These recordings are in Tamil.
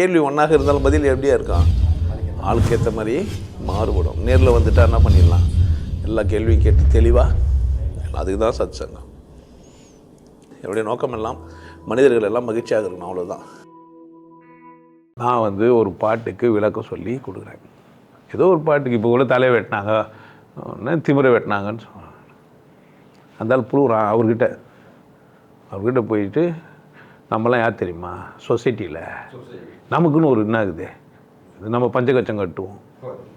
கேள்வி ஒன்றாக இருந்தாலும் பதில் எப்படியா இருக்கான் ஆளுக்கு ஏற்ற மாதிரி மாறுபடும். நேரில் வந்துட்டா என்ன பண்ணிடலாம்? எல்லா கேள்வியும் கேட்டு தெளிவாக அதுக்கு தான் சத் சங்கம் என்னுடைய நோக்கம் எல்லாம் மனிதர்கள் எல்லாம் மகிழ்ச்சியாக இருக்கணும் அவ்வளோதான் நான் வந்து ஒரு பாட்டுக்கு விளக்கம் சொல்லி கொடுக்குறேன். ஏதோ ஒரு பாட்டுக்கு இப்போ கூட தலையை வெட்டினாங்க. திமிரை வெட்டினாங்கன்னு சொன்னாங்க. அந்தாலும் ஆள் அவர்கிட்ட. அவர்கிட்ட போயிட்டு நம்மலாம் யார் தெரியுமா? சொசைட்டியில் நமக்குன்னு ஒரு என்ன ஆகுது இது நம்ம பஞ்சகச்சம் கட்டுவோம்.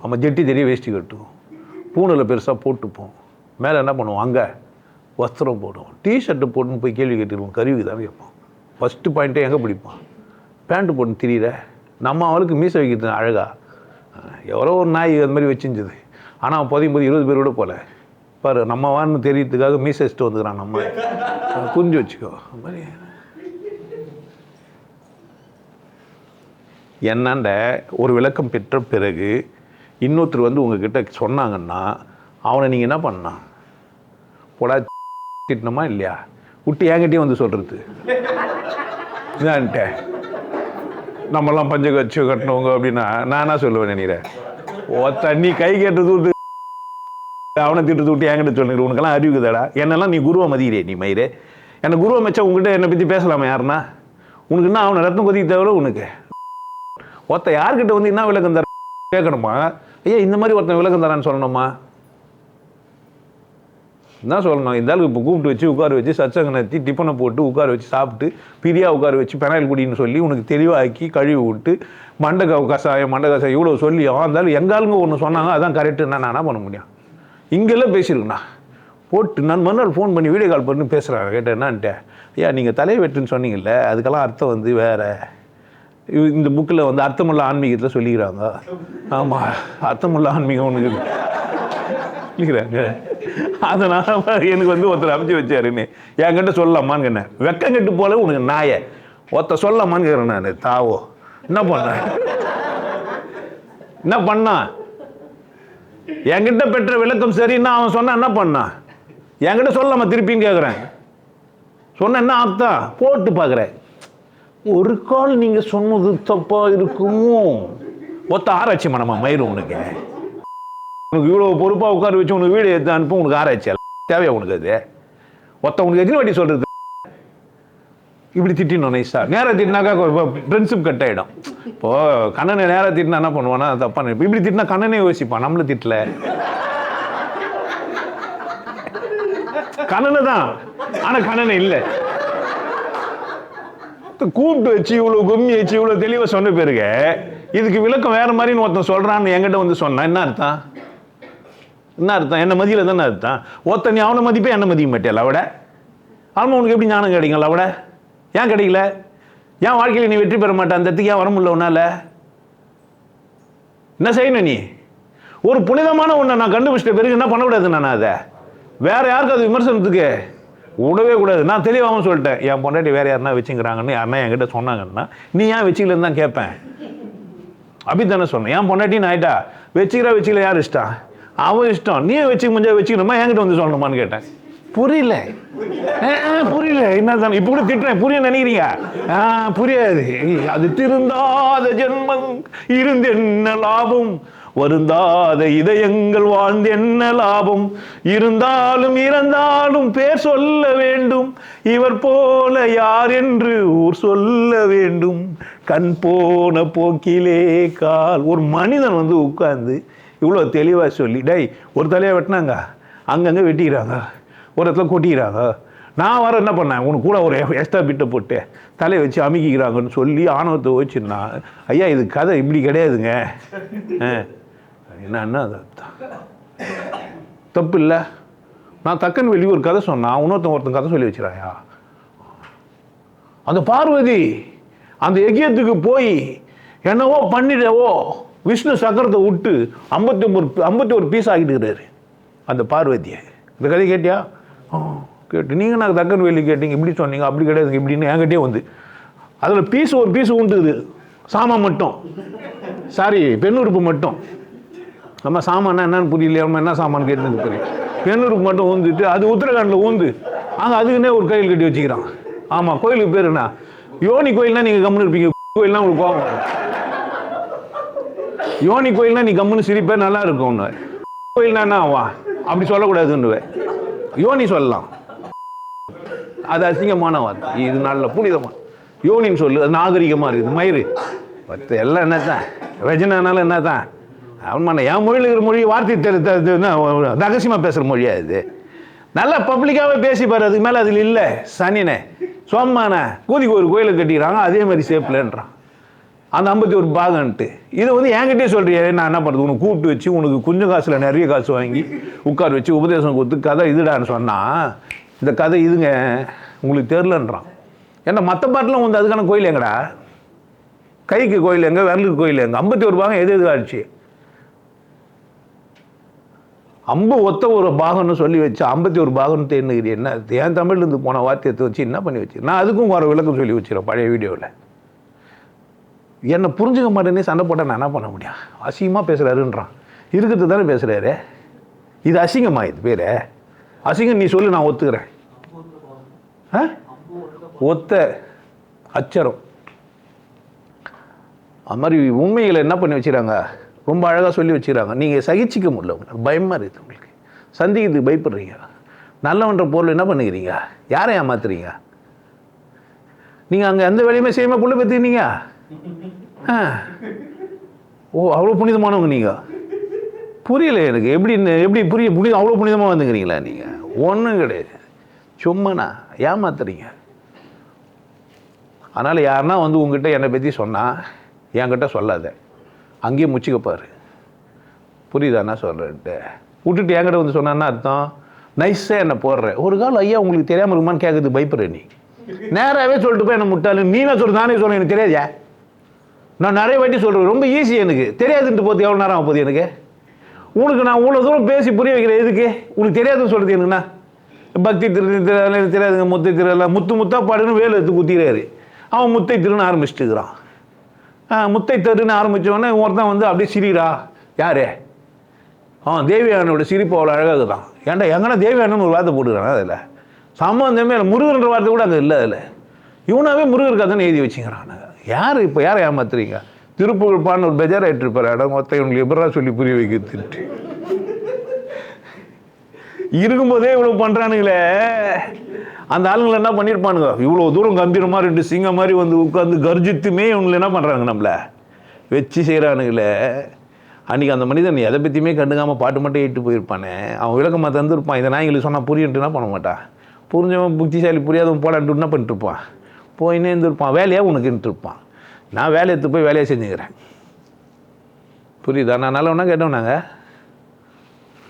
நம்ம ஜெட்டி தெரிய வேஷ்டி கட்டுவோம். பூனில் பெருசாக போட்டுப்போம். மேலே என்ன பண்ணுவோம்? அங்கே வஸ்திரம் போடுவோம். டிஷர்ட்டு போட்டுன்னு போய் கேள்வி கேட்டுருவோம். கருவி தான் கேட்போம் ஃபஸ்ட்டு பாயிண்ட்டே எங்கே பிடிப்போம்? பேண்ட்டு போட்டு திரியிற. நம்ம அவளுக்கு மீசை வைக்கிறது அழகா. எவ்வளோ ஒரு நாய் அது மாதிரி வச்சிருந்தது. ஆனால் அவன் புதையும் போது இருபது பேர் கூட போல. பாரு நம்ம வான்னு தெரியறதுக்காக மீசை வச்சுட்டு வந்துக்கிறான் நம்ம. புரிஞ்சு வச்சுக்கோ. அது மாதிரி என்னண்ட ஒரு விளக்கம் பெற்ற பிறகு இன்னொருத்தர் வந்து உங்ககிட்ட சொன்னாங்கன்னா அவனை நீங்கள் என்ன பண்ணான் போடா திட்டணுமா இல்லையா? விட்டு என்கிட்டயும் வந்து சொல்கிறது இதான்ட்ட நம்மலாம் பஞ்ச கட்சி கட்டினவங்க அப்படின்னா நான் என்ன சொல்லுவேன் நினைக்கிறேன் ஓ தண்ணி கை கேட்டது அவனை திட்டு விட்டு என்கிட்ட சொல்லுங்க. உனக்கெல்லாம் அறிவுக்குதாடா என்னெல்லாம் நீ குருவை மதிக்கிறே நீ மயிரே? என்னை குருவை மச்சா உங்ககிட்ட என்னை பற்றி பேசலாமா யாருன்னா? உனக்கு என்ன அவனை ரத்தம் கொதிக்க தேவை உனக்கு? ஒருத்த யார்கிட்ட வந்து என்ன விளக்கம் தர கேட்கணுமா? ஐயா இந்த மாதிரி ஒருத்தன் விளக்கம் தரான்னு சொல்லணுமா? என்ன சொல்லணும்? இந்த ஆளுக்கு இப்போ கூப்பிட்டு வச்சு உட்கார வச்சு சச்சங்க நடத்தி டிஃபனை போட்டு உட்கார வச்சு சாப்பிட்டு பிரியா உட்கார வச்சு பெனாயில் குடின்னு சொல்லி உனக்கு தெளிவாக்கி கழுவி விட்டு மண்டை கசாயம் மண்டை கசாயம் இவ்வளோ சொல்லி இருந்தாலும் எங்காளுங்க ஒன்று சொன்னாங்க அதான் கரெக்டுன்னா நான் என்ன பண்ண முடியும். இங்கெல்லாம் பேசியிருக்கண்ணா போட்டு நான் மறுநாள் ஃபோன் பண்ணி வீடியோ கால் பண்ணி பேசுகிறாங்க கேட்டேன் என்னான்ட்டு? ஐயா நீங்கள் தலையை வெட்டுன்னு சொன்னீங்கல்ல அதுக்கெல்லாம் அர்த்தம் வந்து வேறு. இந்த புக்கில் வந்து அர்த்தமுள்ள ஆன்மீகத்தில் சொல்லிக்கிறாங்க. ஆமாம் அர்த்தமுள்ள ஆன்மீகம் ஒன்று சொல்லிக்கிறாங்க. அதனால் எனக்கு வந்து ஒருத்தர் அமைச்சு வச்சாருன்னு. என்கிட்ட சொல்லலாமான்னு கேட்டேன். வெக்கம் கெட்டு போல உனக்கு நாயை. ஒருத்தர் சொல்லலாமான்னு கேட்குறேன் நான். தாவோ என்ன பண்ண? என்ன பண்ணான் என்கிட்ட பெற்ற விளக்கம் சரின்னா அவன் சொன்னான் என்ன பண்ணான் என்கிட்ட சொல்லாம திருப்பின்னு கேட்குறேன் சொன்ன என்ன அர்த்தம்? போட்டு பார்க்குறேன் ஒரு கால் நீங்க சொன்னது தப்பா இருக்குமோ? ஒத்த ஆராய்ச்சி மனமா மயிரும் உனக்கு. உனக்கு இவ்வளோ பொறுப்பாக உட்கார வச்சு உனக்கு வீடு எடுத்து அனுப்ப உனக்கு ஆராய்ச்சி தேவையா உனக்கு அது? ஒத்த உனக்கு எத்தனை வாட்டி சொல்றது? இப்படி திட்டினோம் நைஸா நேராக திட்டினாக்கா ஃப்ரெண்ட்ஷிப் கட் ஆகிடும் இப்போ கண்ணனை நேராக திட்டினா என்ன பண்ணுவானா? தப்பா இப்படி திட்டினா கண்ணனே யோசிப்பான் நம்மள திட்டல. கண்ணனை தான். ஆனா கண்ணனை இல்லை. கூப்பிட்டு வச்சு இவ்வளோ கும்மி வச்சு இவ்வளோ தெளிவாக சொன்ன பிறகு இதுக்கு விளக்கம் வேற மாதிரின்னு ஒருத்தன் சொல்கிறான்னு என்கிட்ட வந்து சொன்னான் என்ன அர்த்தம்? என்ன அர்த்தம்? என்ன மதியில் தானே அர்த்தம்? ஒருத்தன் நீ அவனை மதிப்பே என்ன மதிக்க மாட்டேன் அவட ஆமாம் உனக்கு எப்படி ஞானம் கிடைக்கும்ல அவட ஏன் கிடைக்கல? ஏன் வாழ்க்கையில் நீ வெற்றி பெற மாட்டேன் அந்த இடத்துக்கு ஏன் வர முடியல உன்னால? என்ன செய்யணும் நீ? ஒரு புனிதமான ஒன்றை நான் கண்டுபிடிச்சிட்ட பிறகு என்ன பண்ணக்கூடாது நான் அதை? வேற யாருக்கு அது விமர்சனத்துக்கு? விடவே கூடாது. நான் தெளிவாகவும் சொல்லிட்டேன். என் பொண்டாட்டி வேற யாருனா வச்சுக்கிறாங்கன்னு யாருன்னா என்கிட்ட சொன்னாங்கன்னா நீ ஏன் வச்சுக்கலன்னு தான் கேட்பேன். அப்படி தானே சொன்னேன். என் பொண்டாட்டி ஆயிட்டா? வச்சுக்கிறா வச்சுக்கல யார் இஷ்டம் அவன் இஷ்டம். நீ வச்சுக்க முடிஞ்சா வச்சுக்கணுமா? என்கிட்ட வந்து சொல்லணுமான்னு கேட்டேன். புரியல. புரியல. என்ன தானே இப்போ கூட திட்டுறேன். புரிய நினைக்கிறீங்க? புரியாது. அது திருந்தாத ஜென்மம் இருந்து என்ன லாபம்? வருந்தாத இதயங்கள் வாழ்ந்து என்ன லாபம்? இருந்தாலும் இறந்தாலும் பேர் சொல்ல வேண்டும். இவர் போல யார் என்று ஊர் சொல்ல வேண்டும். கண் போன போக்கிலே கால். ஒரு மனிதன் வந்து உட்கார்ந்து இவ்வளோ தெளிவாக சொல்லி டேய் ஒரு தலையை வெட்டினாங்க. அங்கங்கே வெட்டிக்கிறாங்க. ஒரு இடத்துல கொட்டிக்கிறாங்க. நான் வர என்ன பண்ணேன்? உனக்கு கூட ஒரு எக்ஸ்ட்ரா பிட்டை போட்டு தலையை வச்சு அமுக்கிக்கிறாங்கன்னு சொல்லி ஆணவத்தை வச்சுருந்தா ஐயா இது கதை இப்படி கிடையாதுங்க. ஆ. என்னன்னா அது தப்பு இல்லை நான் தக்கன் வெளி ஒரு கதை சொன்னான் இன்னொருத்தன் ஒருத்தன் கதை சொல்லி வச்சிடாயா அந்த பார்வதி அந்த யஜ்யத்துக்கு போய் என்னவோ பண்ணிடவோ விஷ்ணு சக்கரத்தை விட்டு ஐம்பத்தி ஒம்பது ஐம்பத்தி ஒரு பீஸ் ஆகிட்டுக்கிறாரு அந்த பார்வதியை. இந்த கதை கேட்டியா? ஆ, கேட்டு. நீங்கள் நான் தக்கன் வெளி கேட்டீங்க? இப்படி சொன்னீங்க அப்படி கிடையாது இப்படின்னு என்கிட்டே வந்து. அதில் பீஸ் ஒரு பீஸ் உண்டுது. சாமான் மட்டும். சாரி பெண் உறுப்பு மட்டும். நம்ம சாமான் என்னன்னு புரியலையா? நம்ம என்ன சாமான் கேட்டு புரியும் பெண்ணூருக்கு மட்டும் ஊந்துட்டு அது உத்தரகாண்டில் ஊந்து அங்கே அதுக்குன்னே ஒரு கோயில் கட்டி வச்சுக்கிறான். ஆமாம் கோயிலுக்கு பேர் என்ன? யோனி கோயில்னா நீங்கள் கம்முன்னு இருப்பீங்க. கோயில்னா உங்களுக்கு கோபம் யோனி கோயில்னா நீ கம்முன்னு சிரிப்பே நல்லா இருக்கும்னு கோயில்னா என்ன ஆவா அப்படி சொல்லக்கூடாதுன்னுவேன் யோனி சொல்லலாம். அது அசிங்கமான வார்த்தை. இது நல்ல புனிதமாக யோனின்னு சொல்லு அது நாகரிகமாக இருக்குது. மயிறு. மற்ற எல்லாம் என்ன தான் ரஜினானாலும் என்ன தான் அவன் என் மொழியில் இருக்கிற மொழி வார்த்தை தெரி ரகசியமாக பேசுகிற மொழியா இது? நல்லா பப்ளிக்காகவே பேசி பாரு அதுக்கு மேலே அதில் இல்லை. சனினே சோம்மானே கூதிக்கு ஒரு கோயிலை கட்டிக்கிறாங்க அதே மாதிரி சேஃப்லன்றான் அந்த ஐம்பத்தி ஒரு பாகன்ட்டு. இதை வந்து என்கிட்டே சொல்றியே நான் என்ன பண்ணுறது உனக்கு கூப்பிட்டு வச்சு உனக்கு கொஞ்சம் காசில் நிறைய காசு வாங்கி உட்கார வச்சு உபதேசம் கொடுத்து கதை இதுடான்னு சொன்னால் இந்த கதை இதுங்க உங்களுக்கு தெரிலன்றான். ஏன்னா மற்ற பாட்டிலும் வந்து அதுக்கான கோயில் எங்கடா? கைக்கு கோயில் எங்கே விரலுக்கு கோயில் எங்கே? ஐம்பத்தி ஒரு பாகம் எது எது ஆச்சு? அம்பு ஒத்த ஒரு பாகம்னு சொல்லி வச்சு ஐம்பத்தி ஒரு பாகம்னு தேர்ந்துக்கிறீ என்ன ஏன் தமிழ்லேருந்து போன வார்த்தையத்தை வச்சு என்ன பண்ணி வச்சு? நான் அதுக்கும் வர விளக்கம் சொல்லி வச்சுருவேன் பழைய வீடியோவில் என்னை புரிஞ்சுக்க மாட்டேனே சண்டை போட்டால் நான் என்ன பண்ண முடியும்? அசிங்கமாக பேசுகிறாருன்றான் இருக்கிறது தானே பேசுகிறாரு இது அசிங்கமா இது பேர். அசிங்கம் நீ சொல்லு நான் ஒத்துக்கிறேன். ஆ? ஒத்த அச்சரம். அது மாதிரி உண்மைகளை என்ன பண்ணி வச்சுக்கிறாங்க? ரொம்ப அழகாக சொல்லி வச்சுக்கிறாங்க. நீங்கள் சகிச்சிக்க முடியல உங்களுக்கு பயமாக இருக்குது உங்களுக்கு. சந்திக்கிறதுக்கு பயப்படுறீங்க. நல்லவன்ற பொருள் என்ன பண்ணுகிறீங்க? யாரை ஏமாத்துறீங்க? நீங்கள் அங்கே எந்த வேலையுமே செய்யாமல் புள்ள பற்றினீங்க ஆ. ஓ அவ்வளோ புனிதமானவங்க நீங்கள் புரியல எனக்கு. எப்படி எப்படி புரிய புனிதம் அவ்வளோ புனிதமாக வந்துக்கிறீங்களா நீங்கள் ஒன்றும் கிடையாது. சும்மாண்ணா ஏமாத்துறீங்க. அதனால் யாருன்னா வந்து உங்ககிட்ட என்னை பற்றி சொன்னால் என்கிட்ட சொல்லாத. அங்கேயே முச்சிக்கப்பார் புரியுதா என்ன சொல்கிறேன்ட்டு விட்டுட்டு என்கிட்ட வந்து சொன்னான்னா அர்த்தம் நைஸாக என்னை போடுற ஒரு கால் ஐயா உங்களுக்கு தெரியாமல் இருக்குமான்னு கேட்குறது பயப்படுற நீ நேராகவே சொல்லிட்டு போய் என்ன முட்டாளு நீ என்ன நானே சொல்கிறேன் எனக்கு தெரியாதா நான் நிறைய வாட்டி சொல்கிறேன் ரொம்ப ஈஸி எனக்கு தெரியாதுன்ட்டு போது எவ்வளோ நேரம் போகுது எனக்கு உனக்கு நான் இவ்வளோ தூரம் பேசி புரிய வைக்கிறேன் எதுக்கு உனக்கு தெரியாதுன்னு சொல்கிறது எனக்குண்ணா பக்தி திரு தெரியாதுங்க முத்தை திருல முத்து முத்தா பாடுன்னு வேலை எடுத்து குத்திடுறாரு அவன் முத்தை திருன்னு ஆரம்பிச்சுட்டுக்கிறான் முத்தை தருன்னு ஆரம்பித்தவொடனே ஒருத்தன் வந்து அப்படியே சிரிடா யாரே? அவன் தேவியானோட சிரிப்பு அவ்வளோ அழகாக தான் ஏன்டா எங்கன்னா தேவியானன்னு ஒரு வார்த்தை போட்டுக்கிறான் அதில்? சம்பந்தமே இல்லை முருகன்ற வார்த்தை கூட அங்கே இல்லை அதில். இவனாவே முருகர் கதைன்னு எழுதி வச்சுக்கிறான். யார் இப்போ? யாரை ஏமாத்துறீங்க? திருப்பூர் பான்னு ஒரு பெஜார் ஆகிட்டு இருப்பார் இடம் மொத்தம் இவங்களுக்கு எப்படா சொல்லி புரிய வைக்கிறதுன்ட்டு. இருக்கும்போதே இவ்வளோ பண்ணுறானுங்களே அந்த ஆளுங்களை என்ன பண்ணியிருப்பானுங்க இவ்வளோ தூரம் கம்பீரமாக ரெண்டு சிங்கம் மாதிரி வந்து உட்காந்து கர்ஜித்துமே இவங்களை என்ன பண்ணுறாங்க நம்மள? வச்சு செய்கிறானுங்களே அன்றைக்கி அந்த மனிதன் எதை பற்றியுமே கண்டுக்காமல் பாட்டு மட்டும் ஏட்டு போயிருப்பானே. அவன் விளக்கமாக தந்துருப்பான். இதை நாய்ங்களுக்கு சொன்னால் புரியுன்ட்டு என்ன பண்ண மாட்டான்? புரிஞ்சவன் புத்திசாலி புரியாதவன் போடான்ட்டு என்ன பண்ணிட்டு இருப்பான் இருந்திருப்பான் வேலையாக உனக்குன்ட்டு இருப்பான் நான் வேலையை எடுத்து போய் வேலையை செஞ்சுக்கிறேன். புரியுதா? நான் நல்லவனா கேட்டவனாங்க?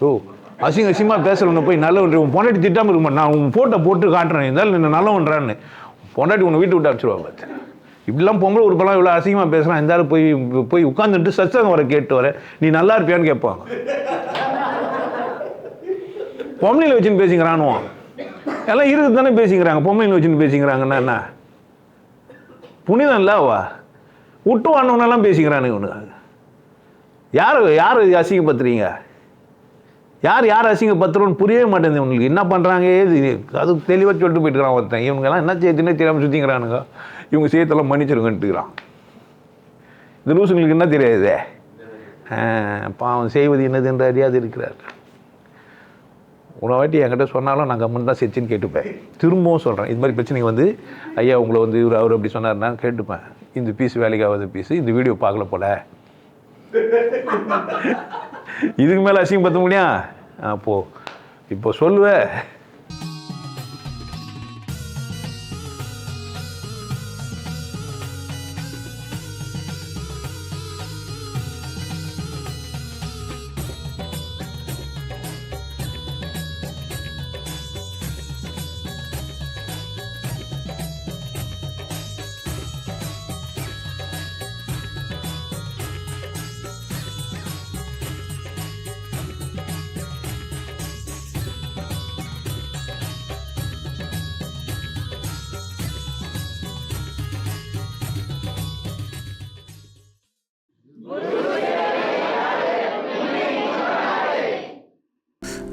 ஓ. அசிங்க அசிங்கமாக பேசுகிறவனை போய் ஒன்று உன் பொண்டாட்டி திட்டாமல் இருக்க மாட்டேன். நான் உன் ஃபோட்டோ போட்டு காட்டுறேன். இருந்தாலும் என்ன நல்லவன்றான்னு பொண்டாட்டி உன்னை வீட்டு விட்டு அடிச்சிருவா பார்த்து. இப்படிலாம் பொம்பளை உறுப்பெல்லாம் இவ்வளோ அசிங்கமாக பேசுகிறான் இருந்தாலும் போய் போய் உட்காந்துட்டு சத்சங்கம் வர கேட்டு வர நீ நல்லா இருப்பியான்னு கேட்பாங்க. பொம்பளையில் வச்சுன்னு பேசிக்கிறானுவான் எல்லாம் இருக்குது தானே பேசிக்கிறாங்க. பொம்பளையில் வச்சுன்னு பேசிக்கிறாங்கன்னா என்ன? புனிதம் இல்லவா விட்டு வானவனெல்லாம் பேசிக்கிறானுங்க இவனுங்க. யார் யார் அசிங்கப்படுத்துறீங்க? யார் யார் அசிங்கப்படுத்துறோன்னு புரியவே மாட்டேங்குது இவங்களுக்கு. என்ன பண்ணுறாங்க ஏது? அது தெளிவாக சொல்லிட்டு போயிட்டுருக்கான் ஒருத்தன். இவங்கெல்லாம் என்ன செய்யுதுன்னே தெரியாமல் சுற்றிக்கிறானுங்க இவங்க செய்யத்தெல்லாம் மன்னிச்சிருங்கன்ட்டுக்கிறான் இந்த லூசுங்களுக்கு என்ன தெரியாதே? பாவம் செய்வது என்னது என்று அறியாது இருக்கிறார். உன வாட்டி என்கிட்ட சொன்னாலும் நான் கம்மன் தான் செச்சுன்னு கேட்டுப்பேன். திரும்பவும் சொல்கிறேன் இது மாதிரி பிரச்சனைக்கு வந்து ஐயா உங்களை வந்து இவர் அவர் அப்படி சொன்னார்னா கேட்டுப்பேன். இந்த பீஸ் வேலைக்கு ஆகாத பீஸ் இந்த வீடியோ பார்க்கல போல. இதுக்கு மேலே அசிங்கப்படுத்த முடியும்? அப்போது இப்போ சொல்லுவேன்